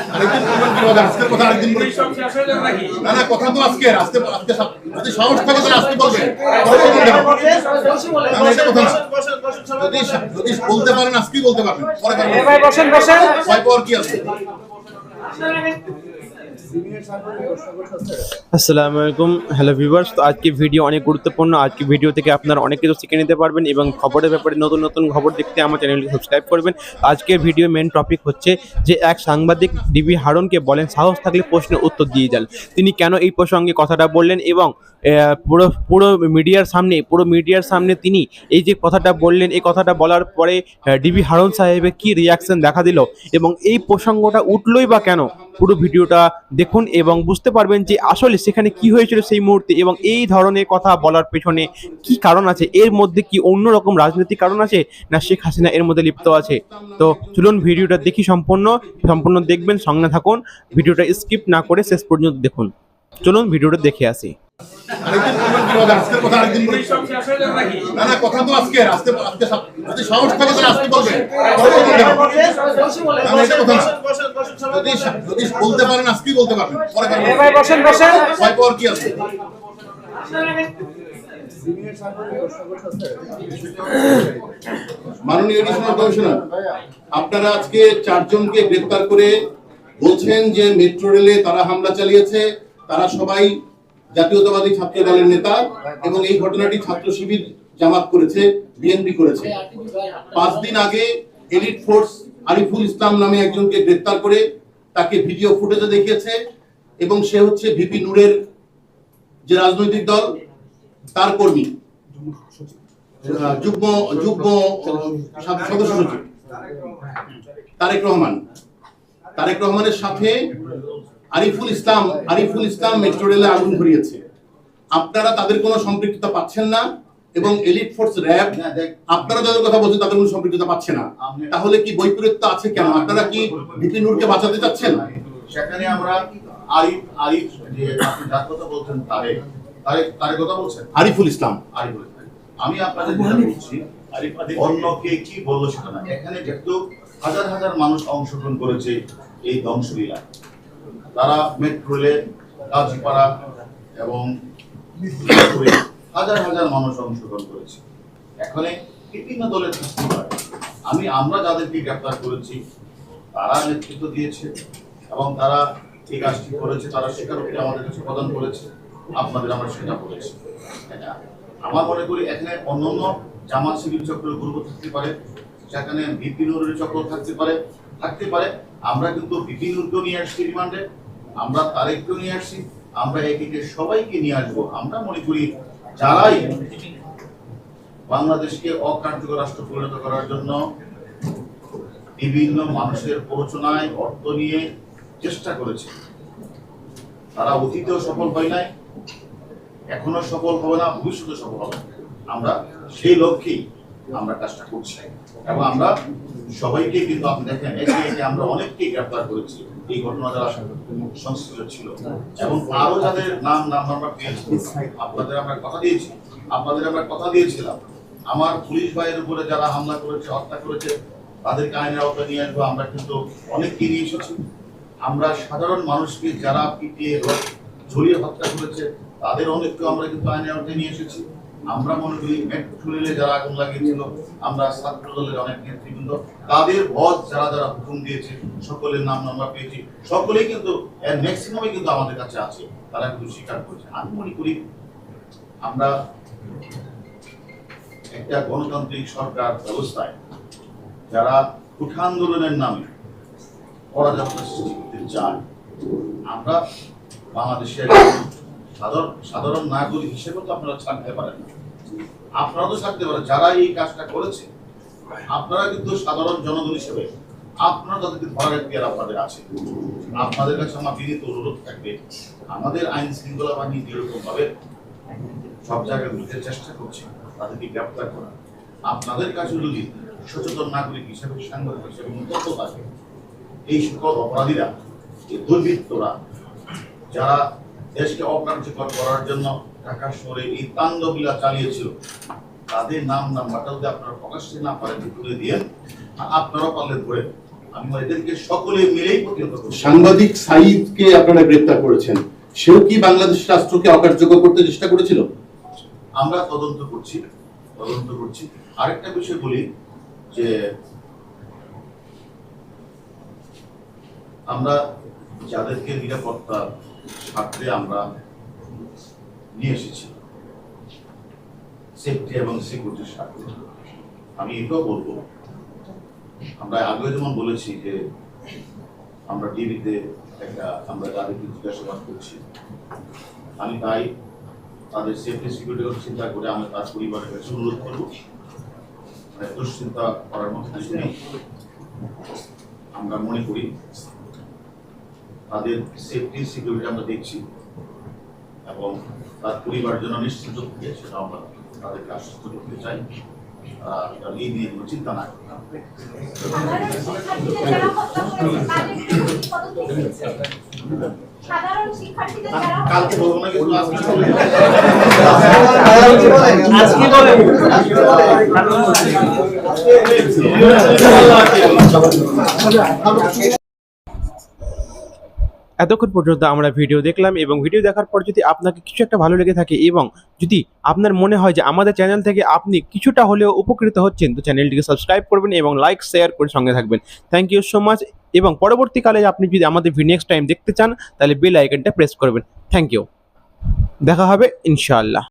আজকের কথা আরেকদিন না না কথা তো আজকে আজকে আজকে যদি সাহস থাকে তাহলে আজকে বলবেন। যদি যদি বলতে পারেন আজকেই বলতে পারবেন। পরে বসেন বসেন। ভয় পাওয়ার কি আছে? আসসালামু আলাইকুম। হ্যালো ভিউয়ার্স তো আজকে ভিডিও অনেক গুরুত্বপূর্ণ। আজকে ভিডিও থেকে আপনারা অনেক কিছু শিখে নিতে পারবেন এবং খবরের ব্যাপারে নতুন নতুন খবর দেখতে আমার চ্যানেলটি সাবস্ক্রাইব করবেন। আজকের ভিডিও মেন টপিক হচ্ছে যে এক সাংবাদিক ডিবি হারনকে বলেন, সাহস থাকলে প্রশ্নের উত্তর দিয়ে যান। তিনি কেন এই প্রসঙ্গে কথাটা বললেন এবং পুরো পুরো মিডিয়ার সামনে, পুরো মিডিয়ার সামনে তিনি এই যে কথাটা বললেন, এই কথাটা বলার পরে ডিবি হারন সাহেবের কি রিয়াকশন দেখা দিল এবং এই প্রসঙ্গটা উঠলোই বা কেন? পুরো ভিডিওটা দেখুন এবং বুঝতে পারবেন যে আসলে সেখানে কি হয়েছিল সেই মুহূর্তে এবং এই ধরনের কথা বলার পেছনে কি কারণ আছে এর মধ্যে কি অন্যরকম রাজনৈতিক কারণ আছে না শেখ হাসিনা এর মধ্যে লিপ্ত আছে তো চলুন ভিডিওটা দেখি সম্পূর্ণ সম্পূর্ণ দেখবেন সঙ্গে থাকুন ভিডিওটা স্কিপ না করে শেষ পর্যন্ত দেখুন চলুন ভিডিওটা দেখে আসি কথা আরেকদিন হয়ে নাকি না না কথা তো আজকে আজকে আজকে সাহস আজকে এটা কথা। যদি যদি বলতে পারেন আজকেই বলতে পারবেন? পরে পারবেন ভাই বসেন বসেন। ভয় পাওয়ার কি আছে? মাননীয় এডিশনাল কমিশনার আপনারা আজকে চারজনকে গ্রেপ্তার করে বলছেন যে মেট্রো রেলে তারা হামলা চালিয়েছে তারা সবাই জাতীয়তাবাদী ছাত্র দলের নেতা এবং এই ঘটনাটি ছাত্র শিবির জামাত করেছে বিএনপি করেছে। পাঁচ দিন আগে এলিট ফোর্স আরিফুল ইসলাম নামে একজনকে গ্রেপ্তার করে তাকে ভিডিও ফুটেজে দেখিয়েছে এবং সে হচ্ছে ভিপি নূরের যে রাজনৈতিক দল, তার কর্মী। যুগ্ম যুগ্ম সদস্য সচিব। তারেক রহমান। তারেক রহমানের সাথে আরিফুল ইসলাম আরিফুল ইসলাম মেট্রো রেলে আগুন ধরিয়েছে। আপনারা তাদের কোনো সম্পৃক্ততা পাচ্ছেন না। এবং এলিট ফোর্স র্যাব আপনারা যাদের কথা বলছেন তাদের কোনো সম্পৃক্ততা পাচ্ছে না। তাহলে কি বৈপরীত্য আছে কেন? আপনারা কি ভিপি নূরকে বাঁচাতে চাচ্ছেন? সেখানে আমরা আরিফ আরিফ যে আপনি যার কথা বলছেন তারে তারে তারে কথা বলছেন? আরিফুল ইসলাম। আরিফ বলছেন। আমি আপনাদের যেটা বলছি অন্য কে কি বলল সেটা না। এখানে যেহেতু হাজার হাজার মানুষ অংশগ্রহণ করেছে এই ধ্বংসলীলা। তারা মেট্রোলে রেলে কাজীপাড়া এবং হাজার হাজার মানুষ অংশগ্রহণ করেছে। এখানে বিভিন্ন দলের সৃষ্টি হয় আমি, আমরা যাদেরকে গ্রেপ্তার করেছি, তারা নেতৃত্ব দিয়েছে এবং তারা এই কাজটি করেছে, তারা স্বীকারোক্তি আমাদের কাছে প্রদান করেছে, আপনাদের আমরা সেটা বলেছি। আমার মনে করি এখানে অন্যান্য জামাত শিবির চক্রের গ্রুপ থাকতে পারে, সেখানে বিপিনুরের চক্র থাকতে পারে থাকতে পারে। আমরা কিন্তু বিপিনুরকেও নিয়ে আসছি রিমান্ডে, আমরা তারেককেও নিয়ে আসছি, আমরা একে সবাইকে নিয়ে আসব। আমরা মনে করি যারাই বাংলাদেশকে অকার্যকর রাষ্ট্র পরিণত করার জন্য বিভিন্ন মানুষের প্ররোচনায় অর্থ নিয়ে চেষ্টা করেছে, তারা অতীতেও সফল হয় নাই, এখনও সফল হবে না ভবিষ্যতে সফল হবে আমরা সেই লক্ষ্যেই আমরা কাজটা করছি। এবং আমরা সবাইকে কিন্তু আপনি দেখেন আমরা অনেককেই গ্রেপ্তার করেছি। এই ছিল এবং আরও যাদের নাম আপনাদের আমরা কথা দিয়েছি। আপনাদের আমরা কথা দিয়েছিলাম। আমার পুলিশ ভাইয়ের উপরে যারা হামলা করেছে, হত্যা করেছে, তাদেরকে আইনের আওতায় নিয়ে আসব। আমরা কিন্তু অনেককে নিয়ে এসেছি। আমরা সাধারণ মানুষকে যারা পিটিয়ে ঝরিয়ে হত্যা করেছে, তাদের অনেককে আমরা কিন্তু আইনের আওতায় নিয়ে এসেছি। আমরা মনে করি মেট্রো রেলে যারা আগুন লাগিয়েছিল, আমরা ছাত্র দলের অনেক নেতৃবৃন্দ, তাদের ভোট যারা যারা হুকুম দিয়েছে, সকলের নাম আমরা পেয়েছি। সকলেই কিন্তু, এর ম্যাক্সিমামই কিন্তু আমাদের কাছে আছে। তারা কিন্তু স্বীকার করছে। আমি মনে করি আমরা একটা গণতান্ত্রিক সরকার ব্যবস্থায় যারা কুঠা আন্দোলনের নামে পরাযাত্রা সৃষ্টি করতে চায়, আমরা বাংলাদেশের সাধারণ সাধারণ নাগরিক হিসেবে তো আপনারা ছাড়তে পারেন। আপনারা তো ছাড়তে পারেন, যারা এই কাজটা করেছে, আপনারা কিন্তু সাধারণ জনগণ হিসেবে আপনারা তাদেরকে ধরার এখতিয়ার আপনাদের আছে। আপনাদের কাছে আমার বিনীত অনুরোধ থাকবে, আমাদের আইন শৃঙ্খলা বাহিনী যেরকম ভাবে সব জায়গায় বুঝতে চেষ্টা করছে, তাদেরকে গ্রেপ্তার করা। আপনাদের কাছে যদি সচেতন নাগরিক হিসেবে, সাংবাদিক হিসেবে মন্তব্য থাকে, এই সকল অপরাধীরা দুর্বৃত্তরা, যারা দেশকে অকার্যকর করার জন্য ঢাকা শহরে এই তাণ্ডবলীলা চালিয়েছিল। তাদের নাম নাম্বারটা যদি আপনারা প্রকাশ্যে না পারেন তুলে দিয়ে আপনারাও পারলে ধরে আমি এদেরকে সকলে মিলেই প্রতিহত সাংবাদিক সাইদকে আপনারা গ্রেপ্তার করেছেন। সেও কি বাংলাদেশ রাষ্ট্রকে অকার্যকর করতে চেষ্টা করেছিল? আমরা তদন্ত করছি তদন্ত করছি। আরেকটা বিষয় বলি যে আমরা যাদেরকে নিরাপত্তার স্বার্থে আমরা নিয়ে এসেছি। সেফটি এবং সিকিউরিটির স্বার্থে। আমি এটাও বলব। আমরা আগে যেমন বলেছি যে আমরা টিভিতে একটা আমরা তাদেরকে জিজ্ঞাসাবাদ করছি। আমি তাই তাদের সেফটি সিকিউরিটি চিন্তা করে আমরা তার পরিবারের কাছে অনুরোধ করব। মানে দুশ্চিন্তা করার মতো কিছু নেই। আমরা মনে করি তাদের সেফটি সিকিউরিটি আমরা দেখছি। এবং তার পরিবার যেন নিশ্চিত থাকে সেটা আমরা তাদেরকে আশ্বস্ত করতে চাই। এই নিয়ে কোনো চিন্তা না সাধারণ শিক্ষার্থীদের কালকে বলব না কিন্তু আজকে এতক্ষণ পর্যন্ত আমরা ভিডিও দেখলাম এবং ভিডিও দেখার পর যদি আপনাকে কিছু একটা ভালো লেগে থাকে এবং যদি আপনার মনে হয় যে আমাদের চ্যানেল থেকে আপনি কিছুটা হলেও উপকৃত হচ্ছেন, তো চ্যানেলটিকে সাবস্ক্রাইব করবেন এবং লাইক শেয়ার করে সঙ্গে থাকবেন। থ্যাংক ইউ সো মাচ এবং পরবর্তীকালে আপনি যদি আমাদের নেক্সট টাইম দেখতে চান, তাহলে বেল আইকনটা প্রেস করবেন। থ্যাংক ইউ দেখা হবে, ইনশাআল্লাহ।